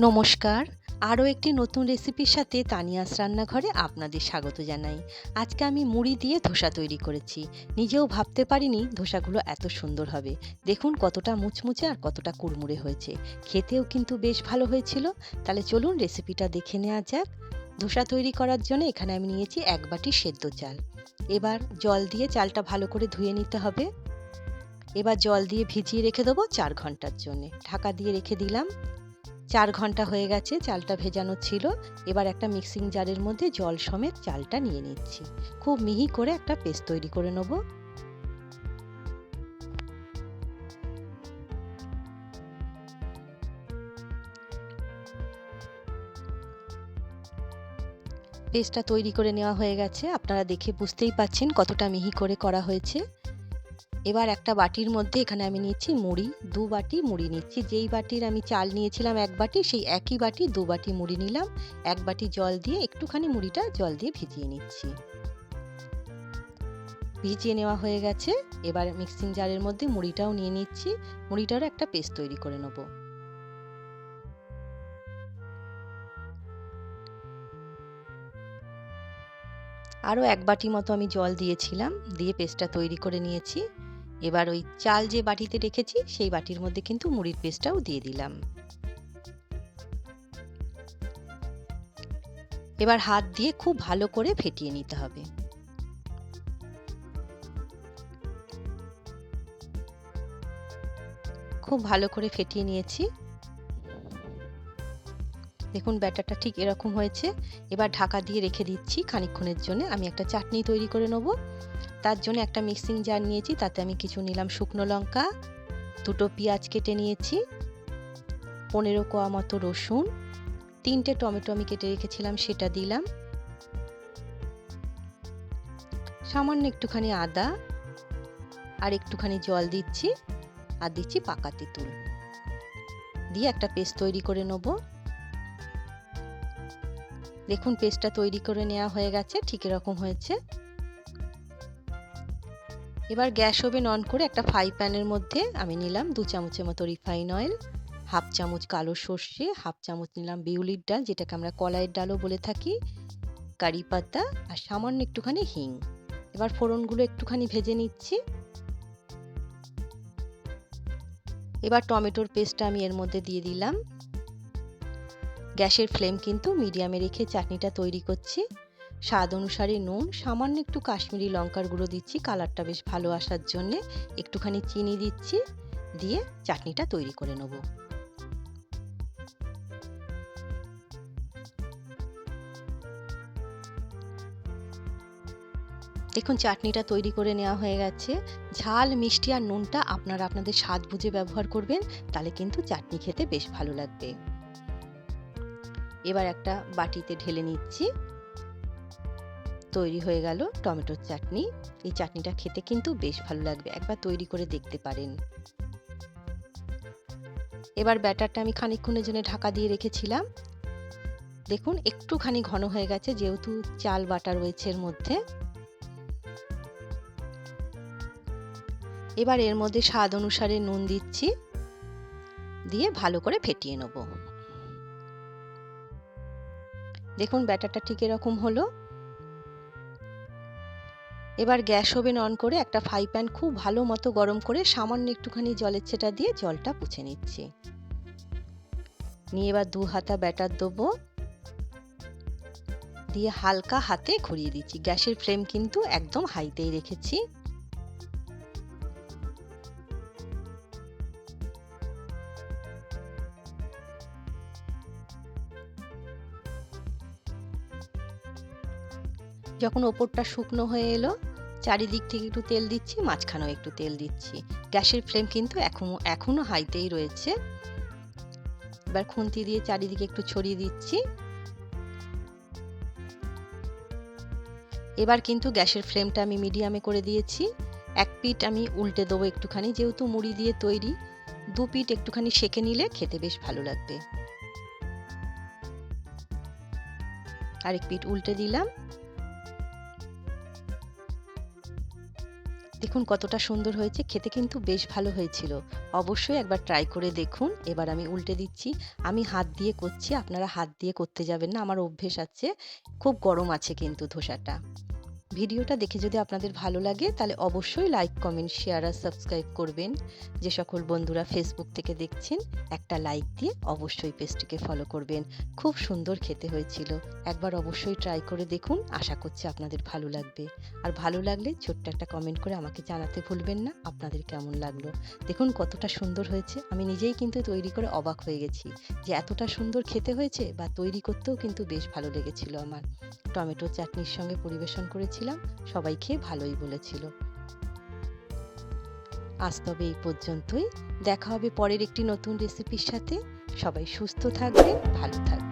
নমস্কার। আরও একটি নতুন রেসিপির সাথে তানিয়াস রান্নাঘরে আপনাদের স্বাগত জানাই। আজকে আমি মুড়ি দিয়ে ধোসা তৈরি করেছি। নিজেও ভাবতে পারিনি ধোসাগুলো এত সুন্দর হবে। দেখুন কতটা মুচমুচে আর কতটা কুড়মুড়ে হয়েছে। খেতেও কিন্তু বেশ ভালো হয়েছিল। তাহলে চলুন রেসিপিটা দেখে নেওয়া যাক। ধোসা তৈরি করার জন্য এখানে আমি নিয়েছি এক বাটি সেদ্ধ চাল। এবার জল দিয়ে চালটা ভালো করে ধুয়ে নিতে হবে। এবার জল দিয়ে ভিজিয়ে রেখে দেবো চার ঘণ্টার জন্যে। ঢাকা দিয়ে রেখে দিলাম। চার ঘণ্টা হয়ে গেছে, চালটা ভেজানো ছিল। এবার একটা মিক্সিং জারের মধ্যে জল সমেত চালটা নিয়ে নিচ্ছি। খুব মিহি করে একটা পেস্ট তৈরি করে নেব। পেস্টটা তৈরি করে নেওয়া হয়ে গেছে। আপনারা দেখে বুঝতেই পাচ্ছেন কতটা মিহি করে করা হয়েছে। এবার একটা বাটির মধ্যে এখানে আমি নিচ্ছি মুড়ি, দু বাটি মুড়ি নিচ্ছি। যেই বাটির আমি চাল নিয়েছিলাম এক বাটি, সেই একই বাটি দু বাটি মুড়ি নিলাম। এক বাটি জল দিয়ে একটুখানি মুড়িটা জল দিয়ে ভিজিয়ে নিচ্ছি। ভিজিয়ে নেওয়া হয়ে গেছে। এবার মিক্সিং জারের মধ্যে মুড়িটাও নিয়ে নিচ্ছি। মুড়িটারও একটা পেস্ট তৈরি করে নেব। আরও এক বাটি মতো আমি জল দিয়েছিলাম। দিয়ে পেস্টটা তৈরি করে নিয়েছি। এবার ওই চাল যে বাটিতে রেখেছি, সেই বাটির মধ্যে কিন্তু মুড়ির পেস্টটাও দিয়ে দিলাম। এবার হাত দিয়ে খুব ভালো করে ফেটিয়ে নিতে হবে। খুব ভালো করে ফেটিয়ে নিয়েছি। দেখুন ব্যাটারটা ঠিক এরকম হয়েছে। এবার ঢাকা দিয়ে রেখে দিচ্ছি খানিক্ষণের জন্য। আমি একটা চাটনি তৈরি করে নেব। তার জন্য একটা মিক্সিং জার নিয়েছি, তাতে আমি কিছু নিলাম শুকনো লঙ্কা, দুটো পেঁয়াজ কেটে নিয়েছি, পনেরো কোয়া মতো রসুন, তিনটে টমেটো আমি কেটে রেখেছিলাম, সেটা দিলাম। সামান্য একটুখানি আদা আর একটুখানি জল দিচ্ছি আর দিচ্ছি পাকা তেঁতুল। দিয়ে একটা পেস্ট তৈরি করে নেব। দেখুন পেস্টটা তৈরি করে নেওয়া হয়ে গেছে, ঠিক এরকম হয়েছে। এবার গ্যাস ওভেন অন করে একটা ফ্রাই প্যানের মধ্যে আমি নিলাম দু চামচের মতো রিফাইন অয়েল হাফ চামচ কালো সর্ষে হাফ চামচ নিলাম বিউলির ডাল, যেটাকে আমরা কলাইয়ের ডালও বলে থাকি, কারি পাতা আর সামান্য একটুখানি হিং। এবার ফোড়নগুলো একটুখানি ভেজে নিচ্ছি। এবার টমেটোর পেস্টটা আমি এর মধ্যে দিয়ে দিলাম। গ্যাসের ফ্লেম কিন্তু মিডিয়ামে রেখে চাটনিটা তৈরি করছি। স্বাদ অনুসারে নুন, সামান্য একটু কাশ্মীরি লঙ্কার গুঁড়ো দিচ্ছি, কালারটা বেশ ভালো আসার জন্যে। একটুখানি চিনি দিচ্ছি, দিয়ে চাটনিটা তৈরি করে নেব। দেখুন, চাটনিটা তৈরি করে নেওয়া হয়ে গেছে। ঝাল, মিষ্টি আর নুনটা আপনারা আপনাদের স্বাদ বুঝে ব্যবহার করবেন, তাহলে কিন্তু চাটনি খেতে বেশ ভালো লাগবে। এবার একটা বাটিতে ঢেলে নিচ্ছি। তৈরি হয়ে গেল টমেটোর চাটনি। এই চাটনিটা খেতে কিন্তু বেশ ভালো লাগবে, একবার তৈরি করে দেখতে পারেন। এবার ব্যাটারটা আমি খানিকক্ষণের জন্য ঢাকা দিয়ে রেখেছিলাম। দেখুন, একটুখানি ঘন হয়ে গেছে, যেহেতু চাল বাটা রয়েছে এর মধ্যে। এবার এর মধ্যে স্বাদ অনুসারে নুন দিচ্ছি। দিয়ে ভালো করে ফেটিয়ে নেব। দেখুন ব্যাটারটা ঠিক এরকম হলো। এবার গ্যাস ওভেন অন করে একটা ফ্রাই প্যান খুব ভালো মতো গরম করে সামান্য একটুখানি জলের ছেটা দিয়ে জলটা পুছে নিচ্ছি। নিয়ে এবার দু হাতা ব্যাটার দেবো। দিয়ে হালকা হাতে ঘুরিয়ে দিচ্ছি। গ্যাসের ফ্লেম কিন্তু একদম হাইতেই রেখেছি। যখন ওপরটা শুকনো হয়ে এলো, চারিদিক থেকে একটু তেল দিচ্ছি, মাঝখানেও একটু তেল দিচ্ছি। গ্যাসের ফ্লেম কিন্তু এখনও এখনও হাইতেই রয়েছে। এবার খুন্তি দিয়ে চারিদিকে একটু ছড়িয়ে দিচ্ছি। এবার কিন্তু গ্যাসের ফ্লেমটা আমি মিডিয়ামে করে দিয়েছি। এক পিঠ আমি উল্টে দেবো একটুখানি, যেহেতু মুড়ি দিয়ে তৈরি। দু পিঠ একটুখানি সেকে নিলে খেতে বেশ ভালো লাগবে। আরেক পিঠ উল্টে দিলাম। দেখুন কতটা সুন্দর হয়েছে, খেতে কিন্তু বেশ ভালো হয়েছিল। অবশ্যই একবার ট্রাই করে দেখুন। এবার আমি উল্টে দিচ্ছি। আমি হাত দিয়ে করছি, আপনারা হাত দিয়ে করতে যাবেন না, আমার অভ্যেস আছে। খুব গরম আছে কিন্তু ধোসাটা। ভিডিওটা দেখে যদি আপনাদের ভালো লাগে, তাহলে অবশ্যই লাইক কমেন্ট শেয়ার আর সাবস্ক্রাইব করবেন। যে সকল বন্ধুরা ফেসবুক থেকে দেখছেন, একটা লাইক দিয়ে অবশ্যই পেজটিকে ফলো করবেন। খুব সুন্দর খেতে হয়েছিল। একবার অবশ্যই ট্রাই করে দেখুন, আশা করছি আপনাদের ভালো লাগবে। আর ভালো লাগলে ছোট্ট একটা কমেন্ট করে আমাকে জানাতে ভুলবেন না, আপনাদের কেমন লাগল? দেখুন কতটা সুন্দর হয়েছে। আমি নিজেই কিন্তু তৈরি করে অবাক হয়ে গেছি যে এতটা সুন্দর খেতে হয়েছে বা তৈরি করতেও কিন্তু বেশ ভালো লেগেছিল আমার। টমেটো চাটনির সঙ্গে পরিবেশন করেছিলাম সবাই খেয়ে ভালোই বলেছিল। আজ তবে এই পর্যন্তই। দেখা হবে পরের একটি নতুন রেসিপির সাথে। সবাই সুস্থ থাকবেন, ভালো থাকবেন।